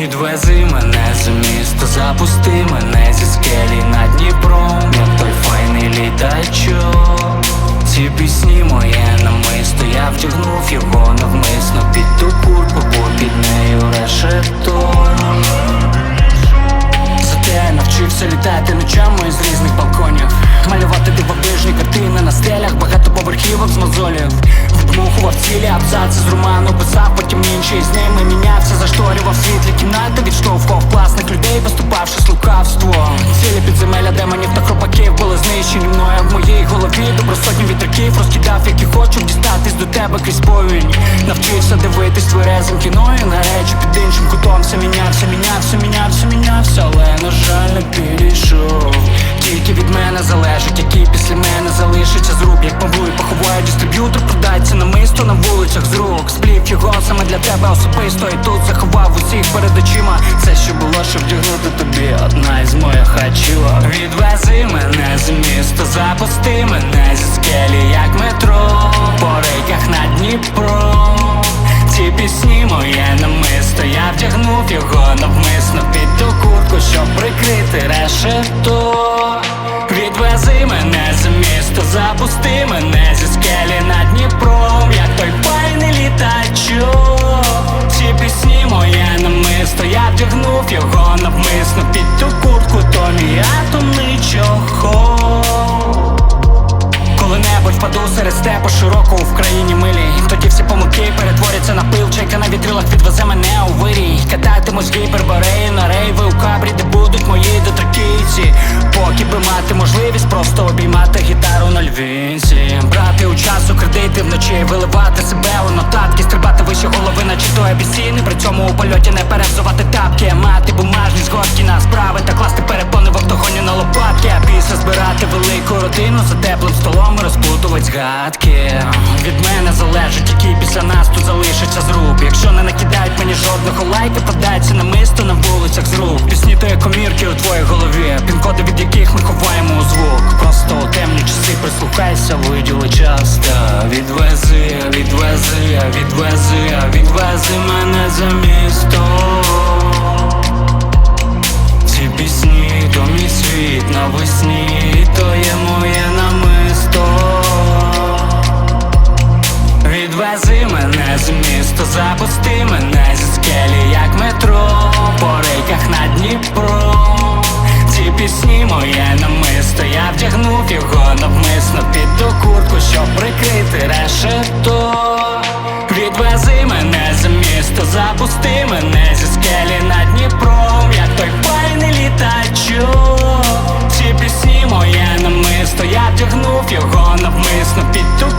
Відвези мене за місто, запусти мене зі скелі над Дніпром. Як той файний літачок. Ці пісні моє намисто, я втягнув його навмисно Під ту куртку, бо під нею решето. Зате я навчився літати ночами з різних балконів. Малювати дивовижні картини на стелях, багато поверхівок з мозолів. Вдмухував цілі абзаци з роману, писав потім інші з ними мінявся, зашторював світлі тебе крізь повінь. Навчився дивитись тверезим кіною на речі. Під іншим кутом Все мінявся, мінявся, мінявся, мінявся, але на жаль не підійшов. Тільки від мене залежить, який після мене залишиться з рук. Як павлу і поховає дистриб'ютор, продається намисто на вулицях з рук. Сплів його саме для тебе особисто. І тут заховав усіх перед очима. Все, що було, щоб Дніпром ці пісні моє намисто, я втягнув його навмисно під ту куртку, щоб прикрити решето. Відвези мене за місто, запусти мене широкого в країні милій Тоді всі помилки перетворяться на пил. Чайка на вітрилах відвезе мене у вирій. Кататимусь гіпербореї на рейви у кабрі, де будуть мої дотракійці Поки би мати можливість просто обіймати гітару на львінці. Брати у часу кредити вночі, виливати себе у нотатки Стрибати вище голови, наче той обіційний При цьому у польоті не перевзувати тапки Мати бумажні згодки на справи Та класти перепони в октагоні на після збирати велику родину за теплим столом і розплутувати згадки. Від мене залежить, який після нас тут залишиться з рук Якщо не накидають мені жодного лайка, продається намисто на вулицях з рук. Пісні то є комірки у твоїй голові Пін-коди, від яких ми ховаємо у звук. Просто у темні часи прислухайся, виділи час Та відвези, відвези, відвези, відвези мене за місто Запусти мене зі скелі, як метро, по рейках на Дніпро. Ці пісні моє намисто, я вдягнув його навмисно під ту куртку, щоб прикрити решето. Відвези мене за місто, запусти мене зі скелі на Дніпром, як той файний літачок. Ці пісні моє намисто, я вдягнув його навмисно під ту